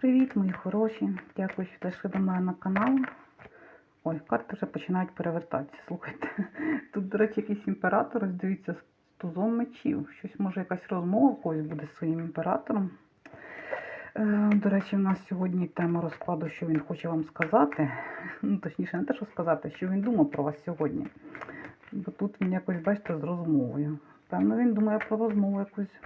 Привіт, мої хороші! Дякую, що зайшли до мене на канал. Ой, карти вже починають перевертатися. Слухайте. Тут, до речі, якийсь імператор, дивіться, з тузом мечів. Щось може якась розмова когось буде з своїм імператором. Е, До речі, в нас сьогодні тема розкладу, що він хоче вам сказати. Ну, точніше, не те, що сказати, що він думав про вас сьогодні. Бо тут він якось, бачите, з розмовою. Певно, він думає про розмову якусь.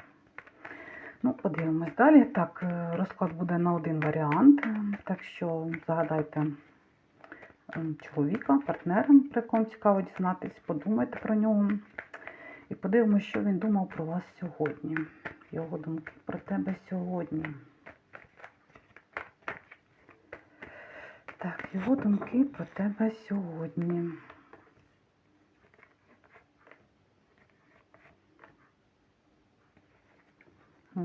Ну, подивимось далі. Так, е, розклад буде на один варіант. Так що загадайте чоловіка, партнера, про якого цікаво дізнатись, подумайте про нього. І подивимось, що він думав про вас сьогодні. Його думки про тебе сьогодні. Так, його думки про тебе сьогодні. Хм.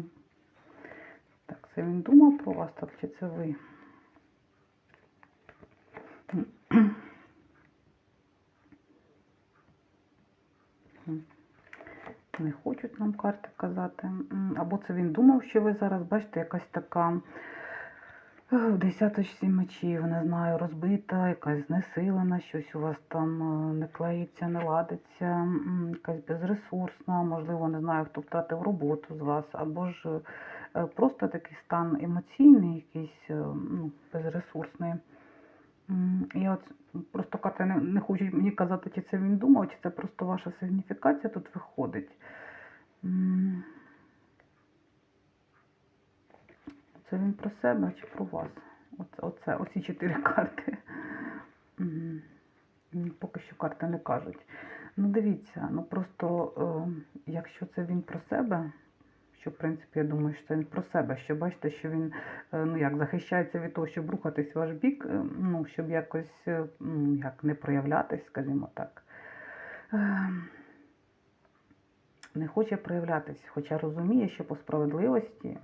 Так, це він думав про вас, так чи це ви? Не хочуть нам карти казати. Або це він думав, що ви зараз, бачите, якась така е, в десяточці мечів, не знаю, розбита, якась знесилена, щось у вас там е, не клеїться, не ладиться, якась безресурсна, можливо, не знаю, хто втратив роботу з вас, або ж просто такий стан емоційний, якийсь е, ну, безресурсний. Я от просто карти не, не хочуть мені казати, чи це він думав, чи це просто ваша сигніфікація тут виходить. Це він про себе чи про вас? Оце, оце, оці чотири карти. Поки що карти не кажуть. Ну, дивіться, ну просто е, якщо це він про себе, що в принципі я думаю, що це він про себе, що бачите, що він е, ну як захищається від того, щоб рухатись в ваш бік, е, ну щоб якось е, ну, як не проявлятись, скажімо так. Е, Не хоче проявлятись, хоча розуміє, що по справедливості,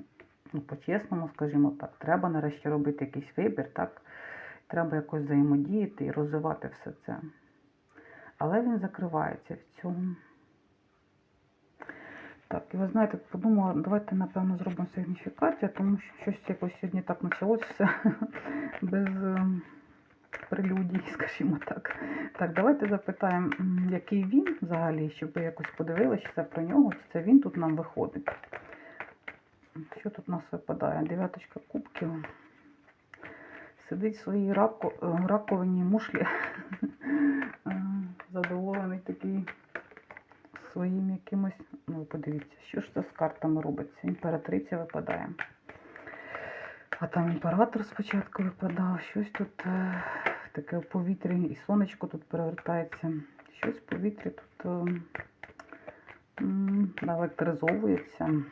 ну, по-чесному, скажімо так, треба нарешті робити якийсь вибір, так? Треба якось взаємодіяти і розвивати все це. Але він закривається в цьому. Так, і ви знаєте, подумала, давайте, напевно, зробимо сигніфікацію, тому що щось якось сьогодні так почалося без е, прелюдій, скажімо так. Так, давайте запитаємо, який він взагалі, щоб ви якось подивилися, це про нього, чи це він тут нам виходить. Що тут у нас випадає? Дев'яточка кубків. Сидить в своїй е, раковині мушлі. Е, Задоволений такий своїм якимось. Ну, подивіться, що ж це з картами робиться. Імператриця випадає. А там імператор спочатку випадав. Щось тут е, таке в повітрі, і сонечко тут перевертається. Щось в повітрі тут е, електризовується.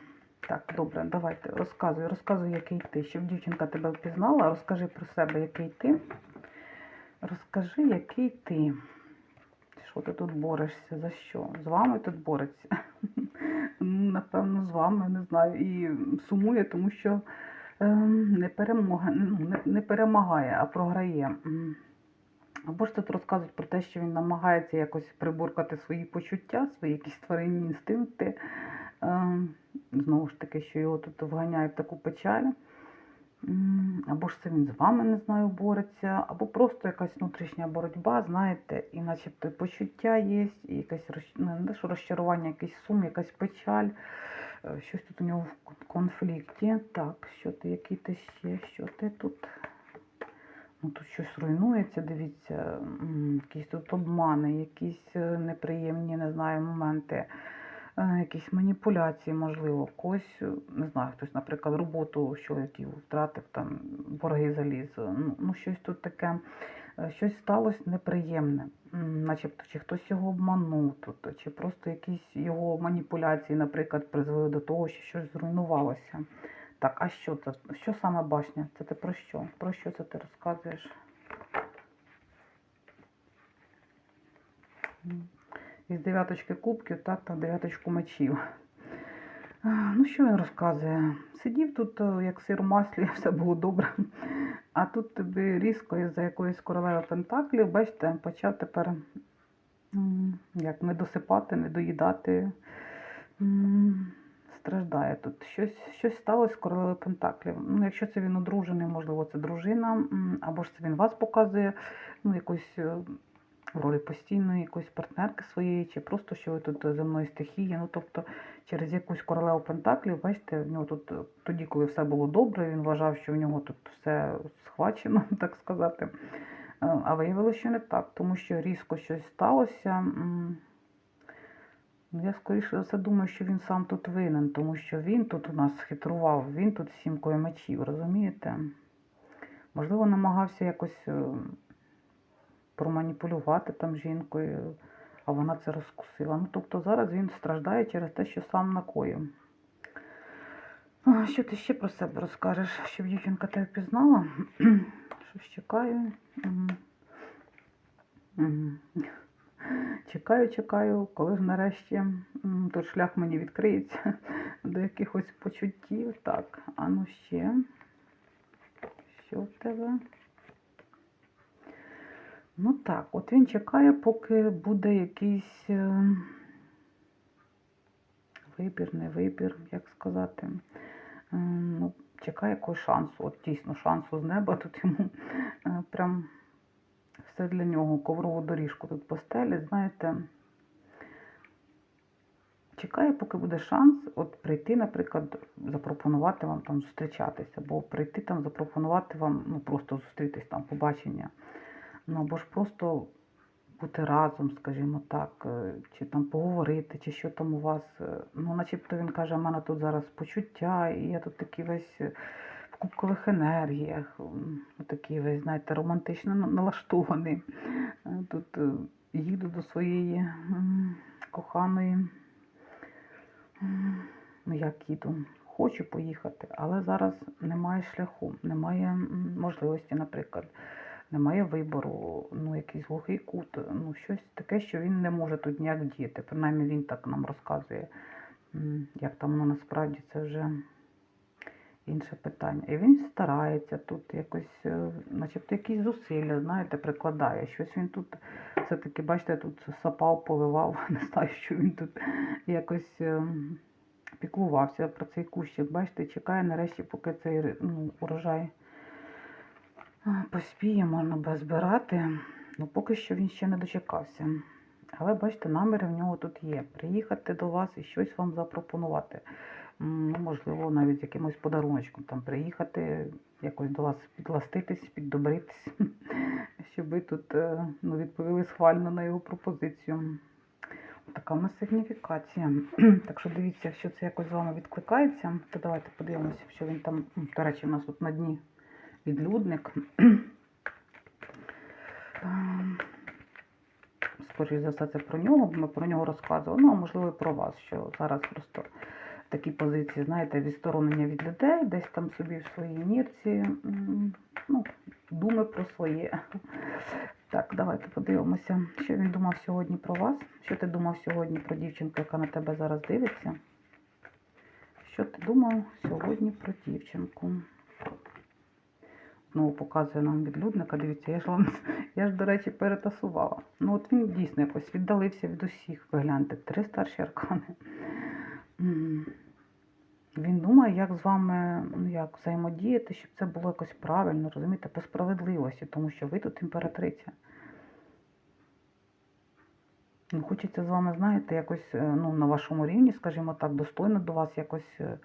Так, добре, давайте розказуй, розказуй, який ти. Щоб дівчинка тебе впізнала, розкажи про себе, який ти. Розкажи, який ти. Що ти тут борешся? За що? З вами тут бореться? Ну, Напевно, з вами, не знаю. І сумує, тому що ем, не, перемога, ну, не, перемагає, а програє. Або ж тут розказують про те, що він намагається якось приборкати свої почуття, свої якісь тваринні інстинкти. Ем, Знову ж таки, що його тут вганяє в таку печаль. Або ж це він з вами, не знаю, бореться, або просто якась внутрішня боротьба, знаєте, і начебто почуття є, і якесь ну, не що розчарування, якийсь сум, якась печаль. Е, Щось тут у нього в конфлікті. Так, що ти, який ти ще, що ти тут? Ну, тут щось руйнується, дивіться, якісь тут обмани, якісь е, неприємні, не знаю, моменти, якісь маніпуляції, можливо, когось, е, не знаю, хтось, наприклад, роботу чоловіків втратив, там борги заліз. Ну, ну щось тут таке, е, щось сталося неприємне. Начебто, чи хтось його обманув тут, чи просто якісь його маніпуляції, наприклад, призвели до того, що щось зруйнувалося. Так, а що це? Що саме башня? Це ти про що? Про що це ти розказуєш? Із дев'яточки кубків, так, та дев'яточку мечів. Ну, що він розказує? Сидів тут, е, як сир у маслі, все було добре. А тут тобі різко із-за якоїсь королеви Пентаклів, бачите, почав тепер як не досипати, не доїдати. Страждає тут. Щось, щось сталося з королевою Пентаклів. Ну, якщо це він одружений, можливо, це дружина, або ж це він вас показує, ну, якусь е, ролі постійної якоїсь партнерки своєї, чи просто що ви тут земної стихії. Ну, тобто, через якусь королеву Пентаклів, бачите, в нього тут тоді, коли все було добре, він вважав, що в нього тут все схвачено, так сказати. Е, А виявилося, що не так, тому що різко щось сталося. Ну, я скоріше за все думаю, що він сам тут винен, тому що він тут у нас хитрував, він тут сімкою мечів, розумієте? Можливо, намагався якось е, проманіпулювати там жінкою, а вона це розкусила. Ну, тобто зараз він страждає через те, що сам накоїв. Що ти ще про себе розкажеш, щоб дівчинка тебе впізнала? Щось чекаю. Чекаю, чекаю, коли ж нарешті тут шлях мені відкриється до якихось почуттів. Так, а ну ще. Що в тебе? Ну так, от він чекає, поки буде якийсь е, вибір, не вибір, як сказати. Е, Ну, чекає якогось шансу, от дійсно шансу з неба. Тут йому е, прям все для нього, коврову доріжку тут постелі, знаєте. Чекає, поки буде шанс от прийти, наприклад, запропонувати вам там зустрічатися, або прийти там, запропонувати вам, ну просто зустрітись там, побачення. Ну або ж просто бути разом, скажімо так, е, чи там поговорити, чи що там у вас. е, Ну, начебто він каже, у мене тут зараз почуття, і я тут такий весь е, в кубкових енергіях, такий весь, знаєте, романтично налаштований. Тут їду до своєї коханої. Ну, як їду? Хочу поїхати, але зараз немає шляху, немає можливості, наприклад, немає вибору, ну, якийсь глухий кут, ну, щось таке, що він не може тут ніяк діяти. Принаймні він так нам розказує, як там воно насправді це вже інше питання. І він старається тут якось, е, начебто якісь зусилля, знаєте, прикладає. Щось він тут все-таки, бачите, тут сапав, поливав, не знаю, що він тут якось ем, піклувався про цей кущик. Бачите, чекає нарешті, поки цей ну, урожай а, поспіє, можна би збирати. Ну, поки що він ще не дочекався. Але бачите, наміри в нього тут є. Приїхати до вас і щось вам запропонувати. Ну, можливо, навіть з якимось подаруночком там приїхати, якось до вас підластитись, піддобритись, щоб ви тут е, ну, відповіли схвально на його пропозицію. Така в нас сигніфікація. так що дивіться, якщо це якось з вами відкликається, то давайте подивимося, що він там. До речі, у нас тут на дні відлюдник. Ем, Скоріше за все, це про нього, бо ми про нього розказували. Ну, а можливо, і про вас, що зараз просто такі позиції, знаєте, відсторонення від людей, десь там собі в своїй нірці, ну, думи про своє. Так, давайте подивимося, що він думав сьогодні про вас. Що ти думав сьогодні про дівчинку, яка на тебе зараз дивиться? Що ти думав сьогодні про дівчинку? Знову показує нам відлюдника. Дивіться, я ж вам, я ж, до речі, перетасувала. Ну, от він дійсно якось віддалився від усіх. Ви гляньте, три старші аркани. Він думає, як з вами ну, як взаємодіяти, щоб це було якось правильно, розумієте, по справедливості, тому що ви тут імператриця. Ну, хочеться з вами, знаєте, якось е, ну, на вашому рівні, скажімо так, достойно до вас якось е,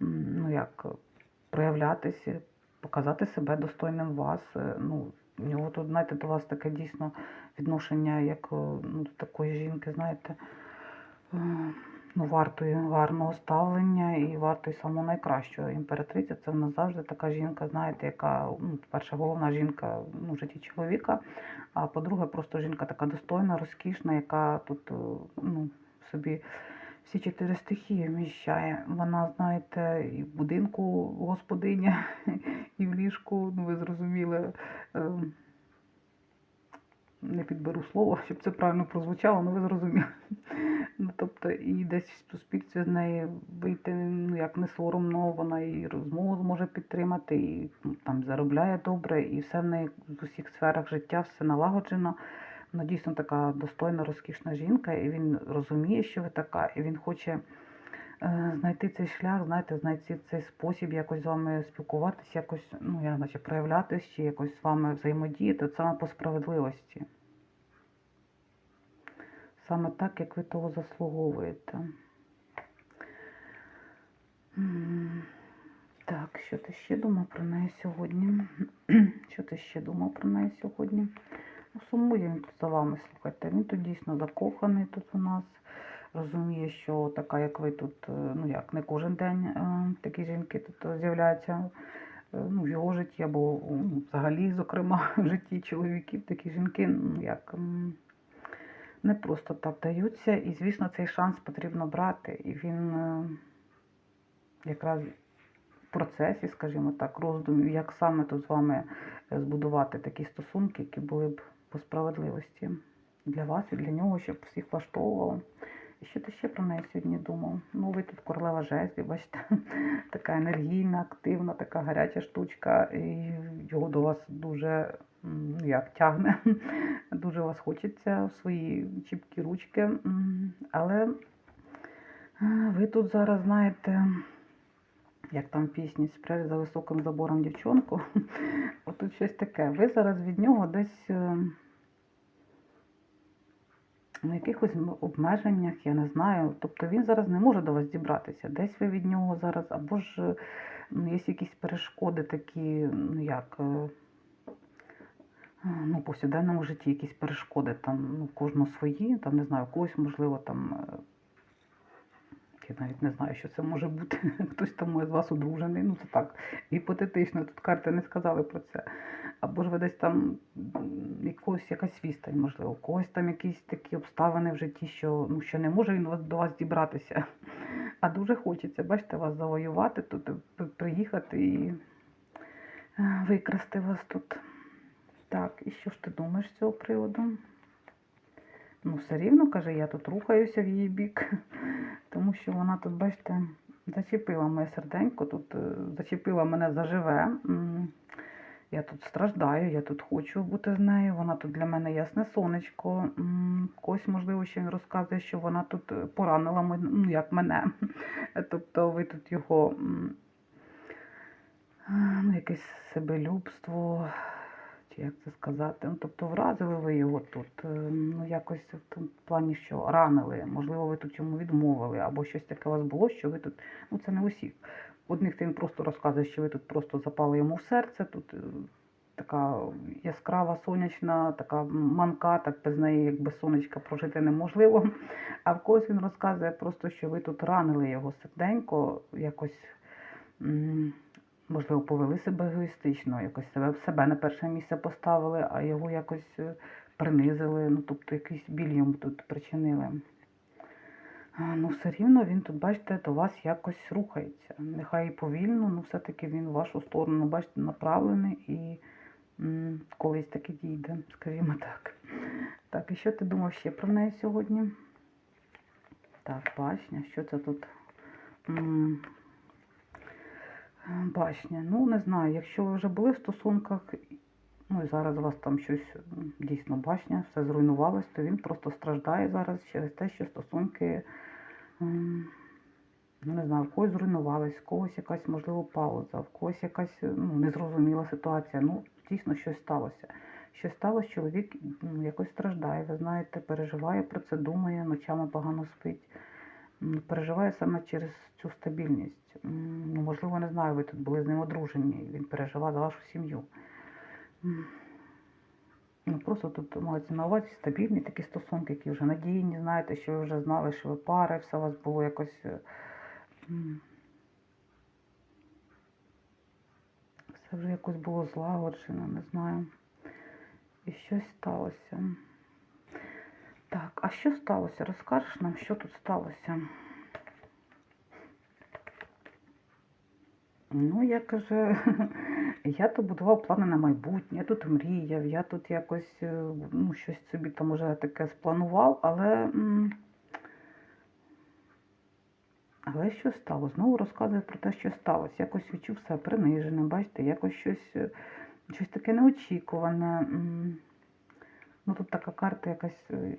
ну, як, проявлятися, показати себе достойним вас. Е, Ну, у нього тут, знаєте, до вас таке дійсно відношення, як е, ну, до такої жінки, знаєте, е, ну, вартої гарного ставлення і вартої самого найкращого. Імператриця це в нас завжди така жінка, знаєте, яка, ну, перша головна жінка ну, в житті чоловіка, а по-друге, просто жінка така достойна, розкішна, яка тут ну, собі всі чотири стихії вміщає. Вона, знаєте, і в будинку господиня, і в ліжку, ну ви зрозуміли. е, Не підберу слово, щоб це правильно прозвучало, ну ви зрозуміли. Ну, тобто, і десь в суспільстві з неї вийти ну, як не соромно, вона і розмову зможе підтримати, і ну, там заробляє добре, і все в неї в усіх сферах життя все налагоджено. Ну, дійсно така достойна, розкішна жінка, і він розуміє, що ви така, і він хоче е, знайти цей шлях, знаєте, знайти цей спосіб якось з вами спілкуватися, якось, ну, я наче проявлятись, чи якось з вами взаємодіяти, саме по справедливості. Саме так, як ви того заслуговуєте. Так, що ти ще думав про неї сьогодні? Що ти ще думав про неї сьогодні? Ну, сумує він за вами, слухайте. Він тут дійсно закоханий тут у нас. Розуміє, що така, як ви тут, е, ну як, не кожен день е, такі жінки тут з'являються е, ну, в його житті, або ну, взагалі, зокрема, в житті чоловіків такі жінки, ну як. Не просто так даються, і, звісно, цей шанс потрібно брати. І він якраз в процесі, скажімо так, роздумів, як саме тут з вами збудувати такі стосунки, які були б по справедливості для вас і для нього, щоб всіх влаштовувало. І що ти ще про неї сьогодні думав? Ну, ви тут королева жезлів, бачите, така енергійна, активна, така гаряча штучка, і його до вас дуже ну, як тягне. Дуже вас хочеться в свої чіпкі ручки. Але ви тут зараз знаєте, як там пісні «Спрячь за високим забором дівчонку. Отут щось таке. Ви зараз від нього десь е, на якихось обмеженнях, я не знаю. Тобто він зараз не може до вас дібратися. Десь ви від нього зараз, або ж е, ну, є якісь перешкоди такі, ну як. е, Ну, повсякденному житті якісь перешкоди, там, ну, в кожного свої, там, не знаю, когось, можливо, там, я навіть не знаю, що це може бути. Хтось там з вас одружений, ну це так, гіпотетично, тут карти не сказали про це. Або ж ви десь там якогось якась відстань, можливо, у когось там якісь такі обставини в житті, що, ну, що не може він до вас дібратися. А дуже хочеться, бачите, вас завоювати тут, приїхати і е, викрасти вас тут. Так, і що ж ти думаєш з цього приводу? Ну, все рівно, каже, я тут рухаюся в її бік, тому що вона тут, бачите, зачепила моє серденько, тут е, зачепила мене заживе. Я тут страждаю, я тут хочу бути з нею. Вона тут для мене ясне сонечко. М, Когось, можливо, ще розказує, що вона тут е, поранила мен- ну, як мене. Тобто ви тут його ну, якесь себелюбство, чи як це сказати. Ну, тобто вразили ви його тут. е, Ну, якось в тому плані, що ранили. Можливо, ви тут йому відмовили, або щось таке у вас було, що ви тут. Ну, це не усіх. Одних він просто розказує, що ви тут просто запали йому в серце. Тут е, така яскрава, сонячна, така манка, так без неї, як без сонечка прожити неможливо. А в когось він розказує просто, що ви тут ранили його серденько, якось. Можливо, повели себе егоїстично, якось себе, себе на перше місце поставили, а його якось е, принизили, ну тобто якийсь біль йому тут причинили. Ну, все рівно він тут, бачите, до вас якось рухається. Нехай і повільно, ну все-таки він в вашу сторону, бачите, направлений і м, колись таки дійде, скажімо так. Так, і що ти думав ще про неї сьогодні? Так, бачня, що це тут? М, Башня. Ну, не знаю, якщо ви вже були в стосунках, ну і зараз у вас там щось дійсно башня, все зруйнувалось, то він просто страждає зараз через те, що стосунки, ну не знаю, в когось зруйнувались, в когось якась, можливо, пауза, в когось якась ну, незрозуміла ситуація. Ну, дійсно щось сталося. Щось сталося, чоловік якось страждає, ви знаєте, переживає про це, думає, ночами погано спить. Переживає саме через цю стабільність. Ну, можливо, не знаю, ви тут були з ним одружені, він переживав за вашу сім'ю. Ну, просто тут мається на увазі стабільні такі стосунки, які вже надійні, знаєте, що ви вже знали, що ви пари, все у вас було якось. е, Все вже якось було злагоджено, не знаю. І щось сталося. Так, а що сталося? Розкажеш нам, що тут сталося? Ну, я каже, я тут будував плани на майбутнє, я тут мріяв, я тут якось е, ну, щось собі там уже таке спланував, але. Але що стало? Знову розказує про те, що сталося. Якось відчув себе приниженим, бачите, якось щось, е, щось таке неочікуване. Ну, тут така карта якась. е,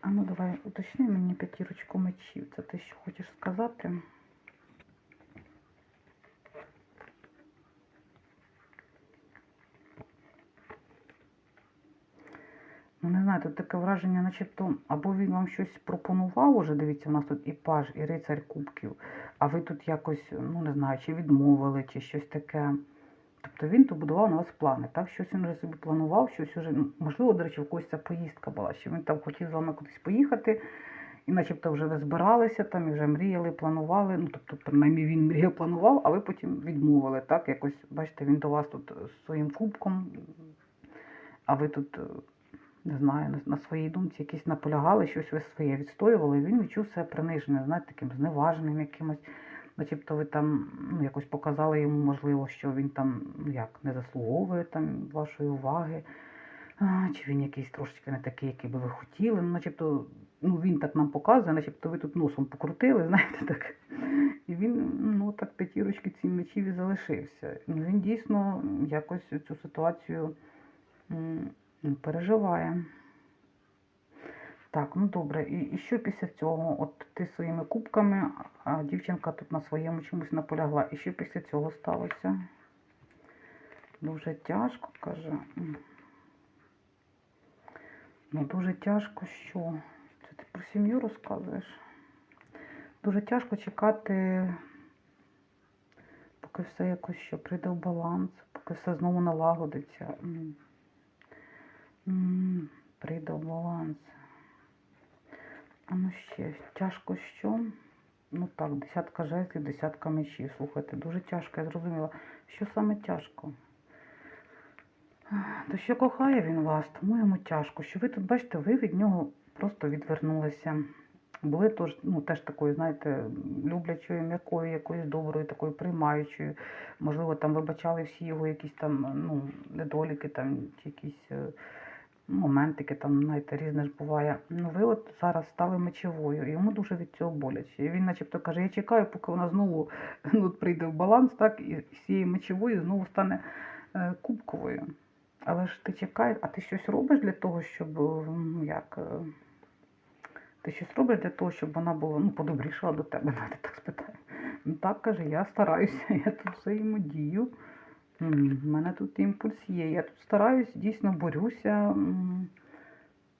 А ну давай уточни мені п'ятірочку мечів. Це ти що хочеш сказати? Ну, не знаю, тут таке враження, начебто, або він вам щось пропонував уже, дивіться, у нас тут і паж, і рицарь кубків, а ви тут якось, ну не знаю, чи відмовили, чи щось таке. Тобто він тут будував на вас плани, так? Щось він вже собі планував, щось ну, можливо, до речі, в когось ця поїздка була, що він там хотів з вами кудись поїхати, і начебто вже ви збиралися там, і вже мріяли, планували. Ну, тобто, принаймні він мріяв, планував, а ви потім відмовили, так? Якось, бачите, він до вас тут з своїм кубком, а ви тут, е, не знаю, на, на своїй думці якісь наполягали, щось ви своє відстоювали, і він відчув себе приниженим, знаєте, таким зневаженим якимось. Начебто ви там ну, якось показали йому, можливо, що він там ну, як не заслуговує там вашої уваги, а, чи він якийсь трошечки не такий, який би ви хотіли. Ну, начебто, ну він так нам показує, начебто ви тут носом покрутили, знаєте, так. І він, ну так, п'ятірочки ці мечів і залишився. Ну, він дійсно якось цю ситуацію ну, переживає. Так, ну добре. І, і що після цього? От ти своїми кубками, а дівчинка тут на своєму чомусь наполягла. І що після цього сталося? Дуже тяжко, каже. Ну, дуже тяжко що? Це ти про сім'ю розказуєш? Дуже тяжко чекати, поки все якось що прийде в баланс, поки все знову налагодиться. Прийде в баланс. Ну ще тяжко що? Ну так, десятка жезлів, десятка мечів. Слухайте, дуже тяжко, я зрозуміла. Що саме тяжко? То що кохає він вас, тому йому тяжко. Що ви тут, бачите, ви від нього просто відвернулися. Були тож, ну, теж такою, знаєте, люблячою, м'якою, якоюсь доброю, такою приймаючою. Можливо, там вибачали всі його якісь там ну, недоліки, там, якісь е, моментики, там, знаєте, різне ж буває. Ну, ви от зараз стали мечовою, і йому дуже від цього боляче. І він начебто каже, я чекаю, поки вона знову ну, прийде в баланс, так, і з цією мечовою знову стане е, кубковою. Але ж ти чекаєш, а ти щось робиш для того, щоб е, ну, як. е, Ти щось робиш для того, щоб вона була ну, подобрішала до тебе, навіть так спитаю. Ну так каже, я стараюся, я тут взаємодію. У мене тут імпульс є. Я тут стараюсь, дійсно борюся.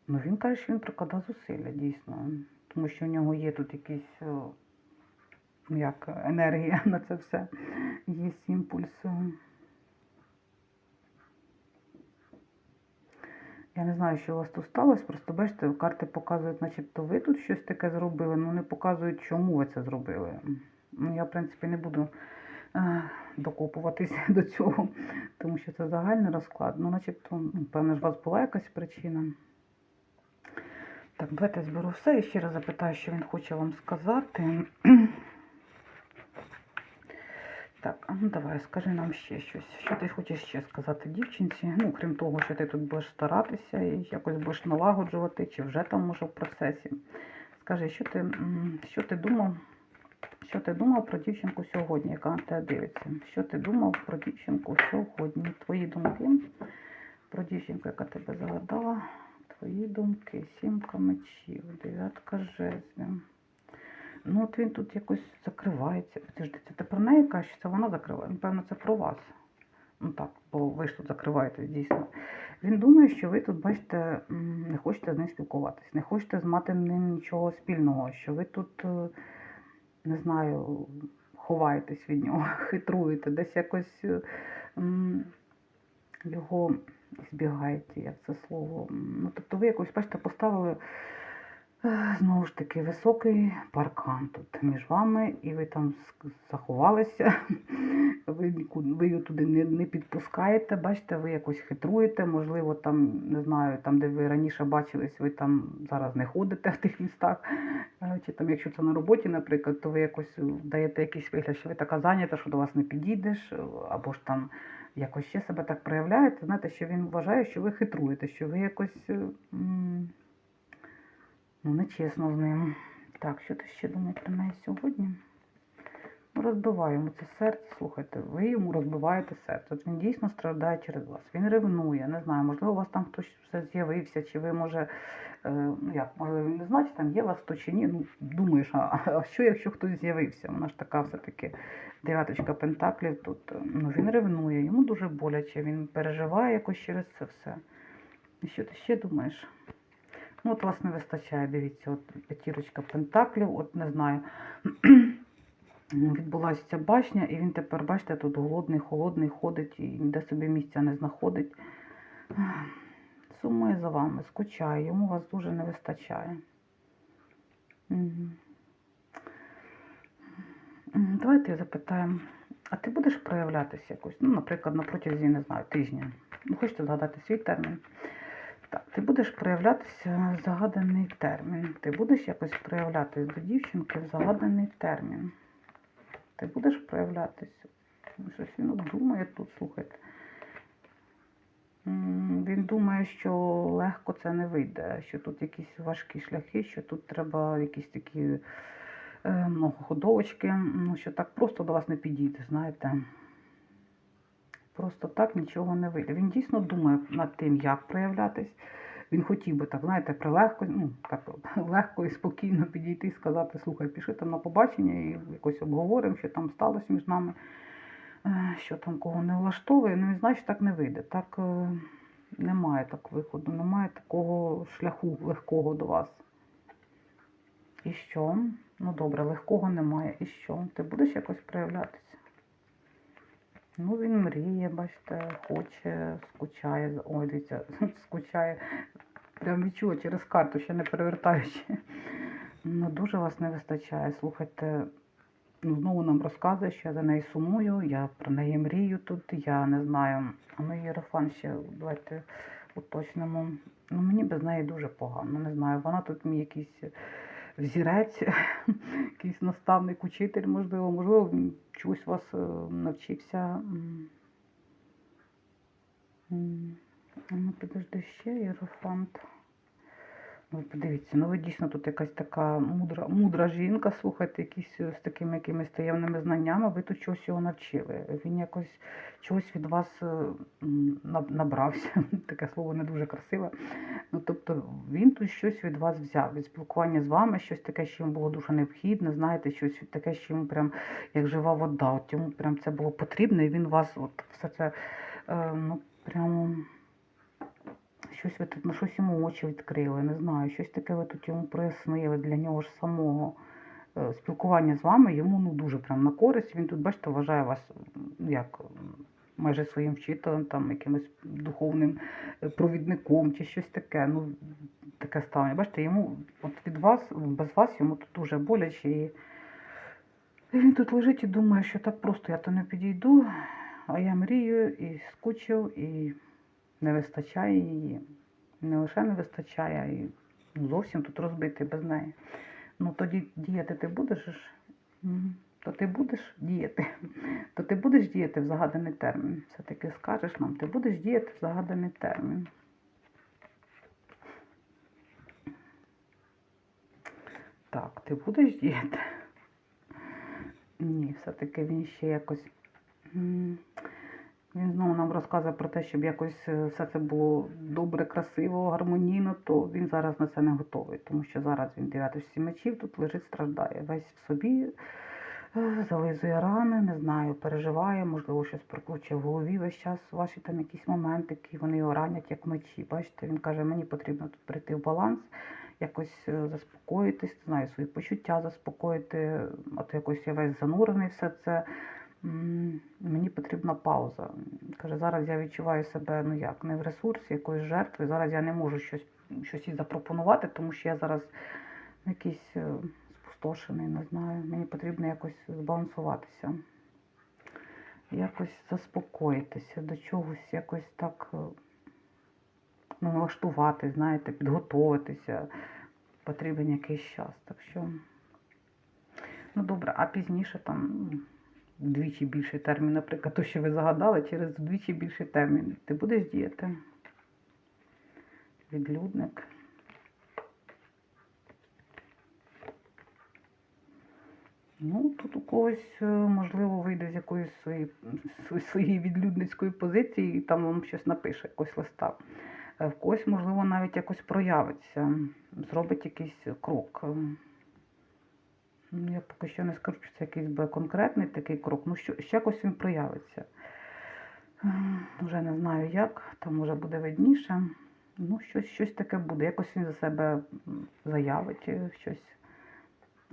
Ну, він каже, що він прикладав зусилля, дійсно. Тому що у нього є тут якийсь ну, як енергія на це все. Є імпульс. Я не знаю, що у вас тут сталося, просто бачите, карти показують, начебто ви тут щось таке зробили, але не показують, чому ви це зробили. Ну, я, в принципі, не буду докопуватися до цього, тому що це загальний розклад. Ну, начебто, ну, певно, ж у вас була якась причина. Так, давайте я зберу все і ще раз запитаю, що він хоче вам сказати. Так, ну давай, скажи нам ще щось. Що ти хочеш ще сказати дівчинці? Ну, крім того, що ти тут будеш старатися і якось будеш налагоджувати, чи вже там може в процесі. Скажи, що ти, що ти думав? Що ти думав про дівчинку сьогодні, яка на тебе дивиться? Що ти думав про дівчинку сьогодні? Твої думки про дівчинку, яка тебе загадала? Твої думки, сімка мечів, дев'ятка жезлів. Ну, от він тут якось закривається. Підожди, це ти про неї кажеш, чи це вона закриває? Напевно, це про вас. Ну так, бо ви ж тут закриваєтесь дійсно. Він думає, що ви тут, бачите, не хочете з ним спілкуватись, не хочете з мати ним нічого спільного, що ви тут, е, не знаю, ховаєтесь від нього, хитруєте, десь якось е, його збігаєте, як це слово. Ну, тобто ви якось, бачите, поставили Знову ж таки, високий паркан тут між вами, і ви там заховалися, ви, ви його туди не, не підпускаєте, бачите, ви якось хитруєте, можливо, там, не знаю, там, де ви раніше бачились, ви там зараз не ходите в тих містах. Е, Чи там, якщо це на роботі, наприклад, то ви якось даєте якийсь вигляд, що ви така зайнята, що до вас не підійдеш, е, або ж там якось ще себе так проявляєте. Знаєте, що він вважає, що ви хитруєте, що ви якось. Е, Ну, нечесно з ним. Так, що ти ще думав про неї сьогодні? Розбиваю йому це серце, слухайте, ви йому розбиваєте серце. От він дійсно страждає через вас. Він ревнує, не знаю, можливо, у вас там хтось вже з'явився, чи ви може, е, ну як, може він не знає, чи там є вас хто чи ні. Ну, думаєш, а, а що, якщо хтось з'явився? Вона ж така все-таки дев'яточка пентаклів тут. е, Ну, він ревнує, йому дуже боляче, він переживає якось через це все. І що ти ще думаєш? Ну, от вас не вистачає, дивіться, от п'ятірочка пентаклів, от не знаю. Відбулася ця башня, і він тепер, бачите, тут голодний, холодний, ходить і ніде собі місця не знаходить. Сумує за вами, скучає, йому вас дуже не вистачає. М, Давайте запитаємо, а ти будеш проявлятися якось, ну, наприклад, на протязі, не знаю, тижня. Ну, хочете згадати свій термін? Так, ти будеш проявлятися в загаданий термін. Ти будеш якось проявлятися до дівчинки в загаданий термін. Ти будеш проявлятися? Ну, Щось він думає тут, слухайте. Він думає, що легко це не вийде, що тут якісь важкі шляхи, що тут треба якісь такі е, многоходовочки, ну, що так просто до вас не підійде, знаєте. Просто так нічого не вийде. Він дійсно думає над тим, як проявлятись. Він хотів би так, знаєте, прилегко, ну, так легко і спокійно підійти і сказати, слухай, пішли там на побачення і якось обговоримо, що там сталося між нами, е, що там кого не влаштовує. Ну, знає, що так не вийде. Так е, немає так виходу, немає такого шляху легкого до вас. І що? Ну добре, легкого немає. І що? Ти будеш якось проявлятися? Ну, він мріє, бачите, хоче, скучає. Ой, дивіться, скучає. Прям відчула через карту, ще не перевертаючи. Ну, дуже вас не вистачає. Слухайте, ну, знову нам розказує, що я за неї сумую, я про неї мрію тут, я не знаю. А ну, Єрофан ще давайте уточнимо. Ну, мені без неї дуже погано, не знаю. Вона тут мій якийсь взірець, якийсь наставник, учитель, можливо, можливо, він чогось вас е, навчився. Ну, підожди ще, Єрофант. Ну, подивіться, ну ви дійсно тут якась така мудра, мудра жінка, слухайте, якісь е, з такими якимись таємними знаннями, ви тут чогось його навчили. Він якось чогось від вас е, набрався. Таке слово не дуже красиве. Ну, тобто він тут щось від вас взяв, від спілкування з вами, щось таке, що йому було дуже необхідне, знаєте, щось таке, що йому прям як жива вода. От йому прям це було потрібно, і він вас от все це е, ну, прямо. Щось ви тут на щось йому очі відкрили, не знаю, щось таке ви тут йому прояснили для нього ж самого. Е, Спілкування з вами йому ну дуже прям на користь. Він тут, бачите, вважає вас як майже своїм вчителем, там якимось духовним е, провідником чи щось таке. Ну, таке ставлення. Бачите, йому от від вас, без вас йому тут дуже боляче. І він тут лежить і думає, що так просто я то не підійду, а я мрію і скучив, і не вистачає її. Не лише не вистачає, а й зовсім тут розбитий без неї. Ну тоді діяти ти будеш. То ти будеш діяти. То ти будеш діяти в загаданий термін. Все-таки скажеш нам, ти будеш діяти в загаданий термін. Так, ти будеш діяти? Ні, все-таки він ще якось. Він знову нам розказує про те, щоб якось е, все це було добре, красиво, гармонійно, то він зараз на це не готовий, тому що зараз він дев'ятий всі мечів тут лежить, страждає. Весь в собі е, зализує рани, не знаю, переживає, можливо, щось прокручує в голові весь час ваші там якісь моментики, вони його ранять як мечі. Бачите, він каже, мені потрібно тут прийти в баланс, якось е, заспокоїтись, знаю, свої почуття заспокоїти, а то якось я весь занурений все це. Мені потрібна пауза. Каже, зараз я відчуваю себе ну як, не в ресурсі, якоїсь жертви. Зараз я не можу щось, щось їй запропонувати, тому що я зараз якийсь е, спустошений, не знаю. Мені потрібно якось збалансуватися, якось заспокоїтися, до чогось якось так е, ну, налаштувати, знаєте, підготуватися. Потрібен якийсь час. Так що, ну добре, а пізніше там вдвічі більший термін, наприклад, то, що ви загадали, через вдвічі більший термін. Ти будеш діяти? Відлюдник. Ну, тут у когось, е, можливо, вийде з якоїсь своєї, своєї відлюдницької позиції і там вам щось напише, якось листа. Е, В когось, можливо, навіть якось проявиться, зробить якийсь крок. Я поки що не скажу, що це якийсь буде конкретний такий крок, ну що, ще якось він проявиться. Е, Вже не знаю як, там вже буде видніше. Ну, щось, щось таке буде. Якось він за себе заявить е, щось.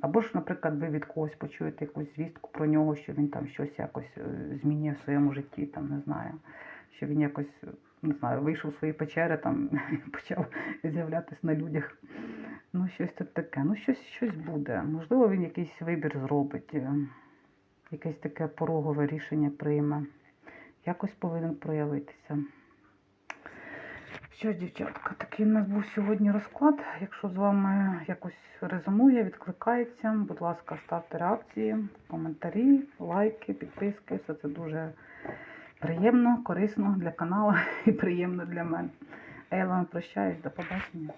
Або ж, наприклад, ви від когось почуєте якусь звістку про нього, що він там щось якось е, змінює в своєму житті, там не знаю, що він якось, е, не знаю, вийшов з своєї печери, там почав з'являтися на людях. Ну, щось тут таке. Ну, щось, щось буде. Можливо, він якийсь вибір зробить, е, якесь таке порогове рішення прийме. Якось повинен проявитися. Що ж, дівчатка, такий у нас був сьогодні розклад. Якщо з вами якось резонує, відкликається, будь ласка, ставте реакції, коментарі, лайки, підписки. Все це дуже приємно, корисно для каналу і приємно для мене. А я вам прощаюсь, до побачення.